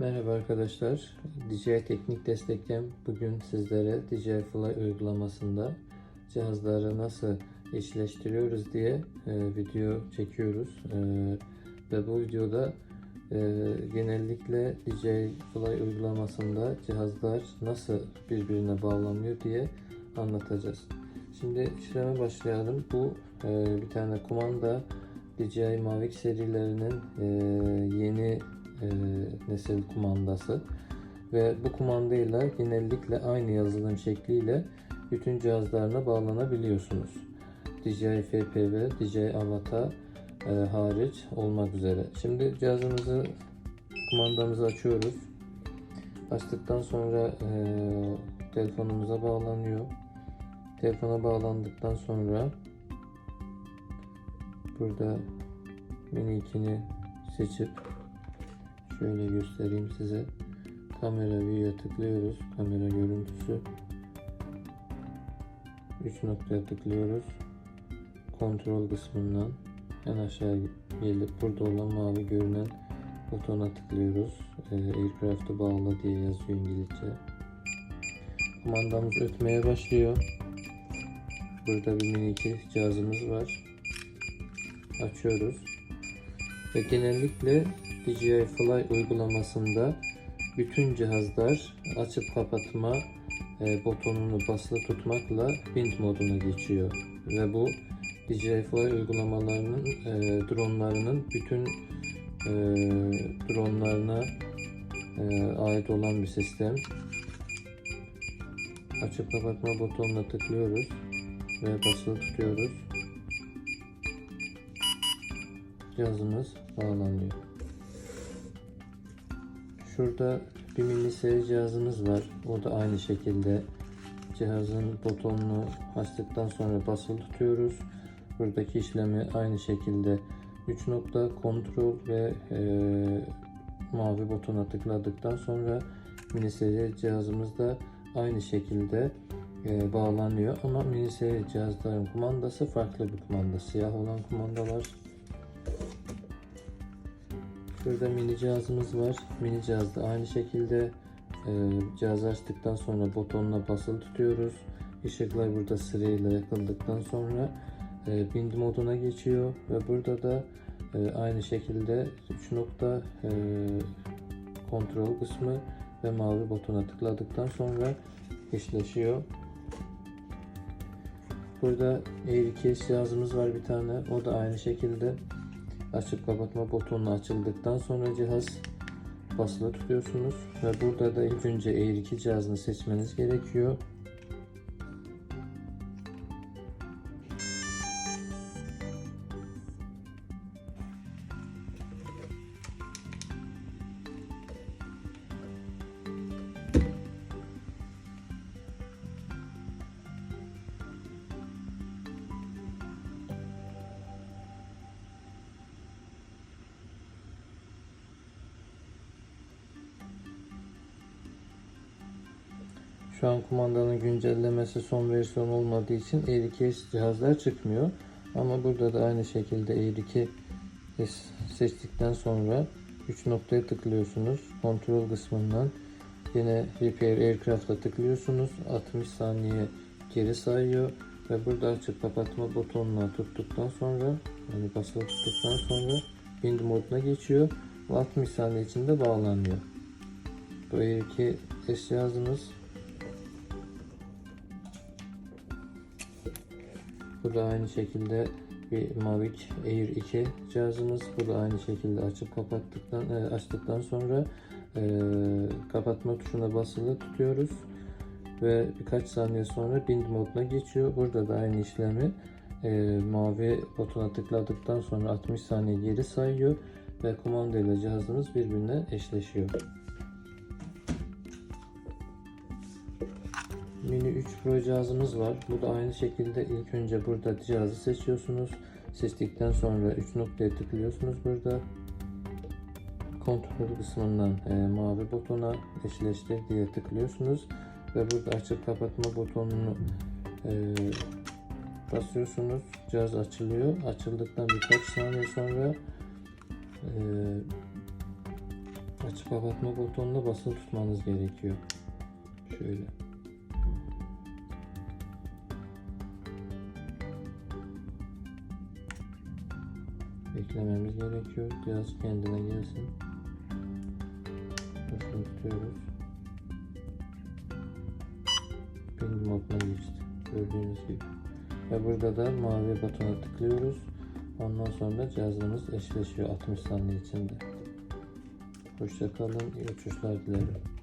Merhaba arkadaşlar. DJI Teknik Destek'ten bugün sizlere DJI Fly uygulamasında cihazları nasıl eşleştiriyoruz diye e, video çekiyoruz. E, ve bu videoda e, genellikle DJI Fly uygulamasında cihazlar nasıl birbirine bağlanıyor diye anlatacağız. Şimdi işleme başlayalım. Bu e, bir tane kumanda DJI Mavic serilerinin e, yeni e, nesil kumandası ve bu kumandayla genellikle aynı yazılım şekliyle bütün cihazlarına bağlanabiliyorsunuz. DJI FPV, DJI Avata e, hariç olmak üzere. Şimdi cihazımızı kumandamızı açıyoruz. Açtıktan sonra e, telefonumuza bağlanıyor. Telefona bağlandıktan sonra burada mini 2'ni seçip şöyle göstereyim size. Kamera view'ya tıklıyoruz. Kamera görüntüsü. 3 noktaya tıklıyoruz. Kontrol kısmından en aşağı gelip burada olan mavi görünen butona tıklıyoruz. Ee, Aircraft'ı bağla diye yazıyor İngilizce. Kumandamız ötmeye başlıyor. Burada bir mini 2 cihazımız var. Açıyoruz. Ve genellikle DJI Fly uygulamasında bütün cihazlar açıp kapatma e, butonunu basılı tutmakla bind moduna geçiyor. Ve bu DJI Fly uygulamalarının e, dronlarının bütün e, dronlarına e, ait olan bir sistem. Açıp kapatma butonuna tıklıyoruz ve basılı tutuyoruz. Cihazımız bağlanıyor. Şurada bir mini seri cihazımız var. O da aynı şekilde cihazın butonunu açtıktan sonra basılı tutuyoruz. Buradaki işlemi aynı şekilde 3 nokta kontrol ve e, mavi butona tıkladıktan sonra mini seri cihazımız da aynı şekilde e, bağlanıyor. Ama mini seri cihazların kumandası farklı bir kumanda. Siyah olan kumandalar Şurada mini cihazımız var. Mini cihazda aynı şekilde e, cihazı açtıktan sonra butonuna basılı tutuyoruz. Işıklar burada sırayla yakıldıktan sonra e, bind moduna geçiyor ve burada da e, aynı şekilde 3 nokta e, kontrol kısmı ve mavi butona tıkladıktan sonra eşleşiyor. Burada Air 2 cihazımız var bir tane. O da aynı şekilde açıp kapatma butonu açıldıktan sonra cihaz basılı tutuyorsunuz ve burada da ilk önce Air 2 cihazını seçmeniz gerekiyor. Şu an kumandanın güncellemesi son versiyon olmadığı için Air 2S cihazlar çıkmıyor. Ama burada da aynı şekilde Air 2 seçtikten sonra 3 noktaya tıklıyorsunuz. Kontrol kısmından yine Repair Aircraft'a tıklıyorsunuz. 60 saniye geri sayıyor ve burada açıp kapatma butonuna tuttuktan sonra yani basılı tuttuktan sonra bind moduna geçiyor ve 60 saniye içinde bağlanıyor. 2 S cihazımız Bu da aynı şekilde bir Mavic Air 2 cihazımız. Bu da aynı şekilde açıp kapattıktan e, açtıktan sonra e, kapatma tuşuna basılı tutuyoruz ve birkaç saniye sonra bind moduna geçiyor. Burada da aynı işlemi e, mavi butona tıkladıktan sonra 60 saniye geri sayıyor ve kumanda ile cihazımız birbirine eşleşiyor. 3 Pro cihazımız var. Bu da aynı şekilde ilk önce burada cihazı seçiyorsunuz. Seçtikten sonra 3 noktaya tıklıyorsunuz burada. Kontrol kısmından e, mavi butona eşleştir diye tıklıyorsunuz. Ve burada açıp kapatma butonunu e, basıyorsunuz. Cihaz açılıyor. Açıldıktan birkaç saniye sonra e, açıp kapatma butonuna basılı tutmanız gerekiyor. Şöyle. Beklememiz gerekiyor. Biraz kendine gelsin. Basılı tutuyoruz. Ping moduna geçti. Gördüğünüz gibi. Ve burada da mavi butona tıklıyoruz. Ondan sonra cihazımız eşleşiyor 60 saniye içinde. Hoşçakalın, iyi uçuşlar dilerim.